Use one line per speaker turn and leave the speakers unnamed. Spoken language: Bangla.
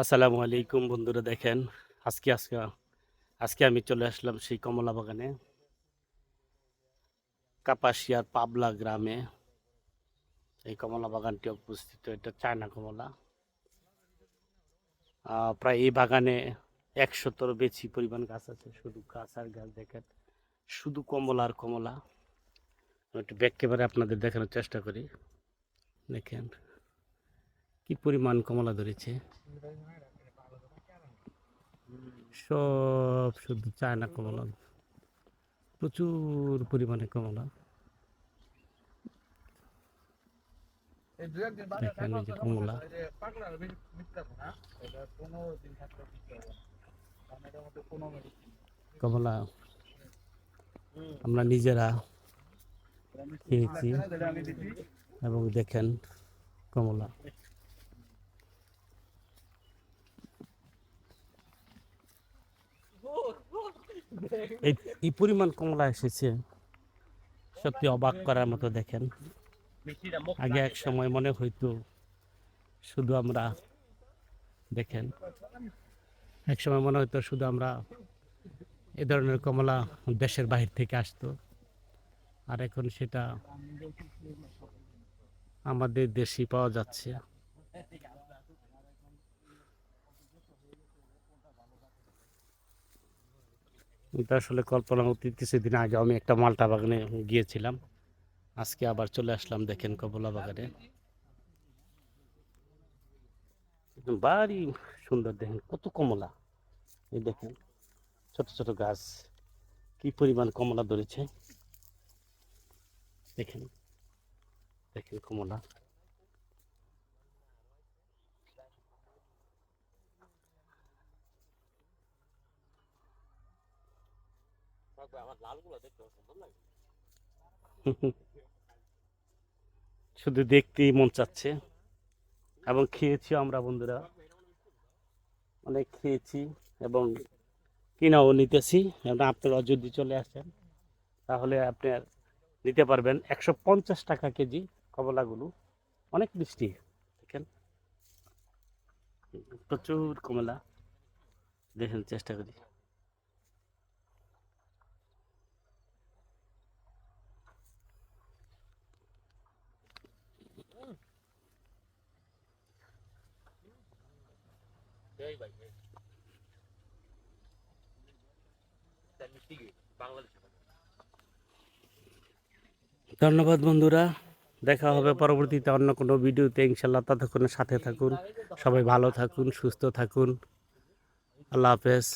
আসসালামু আলাইকুম বন্ধুরা, দেখেন আজকে আজকে আজকে আমি চলে আসলাম সেই কমলা বাগানে, কাপাসিয়ার পাবলা গ্রামে। এই কমলা বাগানটি অবস্থিত, এটা চায়না কমলা। প্রায় এই বাগানে একশোতর বেশি পরিমাণ গাছ আছে, শুধু গাছ আর গাছ, দেখেন। শুধু কমলা আর কমলা। একটু ব্যাক আপনাদের দেখানোর চেষ্টা করি। দেখেন। কি পরিমাণ কমলা ধরেছে? সব শুধু চায়না কমলা। প্রচুর পরিমাণে কমলা। কমলা। কমলা আমরা নিজেরা খেয়েছি এবং দেখেন কমলা। এই পরিমাণ কমলা এসেছে। সত্যি অবাক করার মতো দেখেন। আগে এক সময় মনে হইতো শুধু আমরা দেখেন। এক সময় মনে হইতো শুধু আমরা এ ধরনের কমলা দেশের বাহির থেকে আসতো। আর এখন সেটা আমাদের দেশেই পাওয়া যাচ্ছে। এটা আসলে কল্পনা অতীত, কিছুদিন আগে আমি একটা মালটা বাগানে গিয়েছিলাম। আজকে আবার চলে আসলাম, দেখেন কমলা বাগানে। বাড়ি সুন্দর, দেখেন কত কমলা। এই দেখেন, ছোট ছোট গাছ। কি পরিমাণ কমলা ধরেছে। দেখেন দেখেন কমলা। শুধু দেখতেই মন চাচ্ছে। এবং খেয়েছি আমরা বন্ধুরা। অনেক খেয়েছি এবং কিনাও নিতেছি। আপনারা যদি চলে আসেন, তাহলে আপনার নিতে পারবেন একশো পঞ্চাশ টাকা কেজি কমলাগুলো। অনেক মিষ্টি, দেখেন। প্রচুর কমলা। দেখেন, চেষ্টা করি। ধন্যবাদ বন্ধুরা, দেখা হবে পরবর্তীতে অন্য কোনো ভিডিওতে, ইনশাল্লাহ ততক্ষণের সাথে থাকুন, সবাই ভালো থাকুন, সুস্থ থাকুন, আল্লাহ হাফেজ।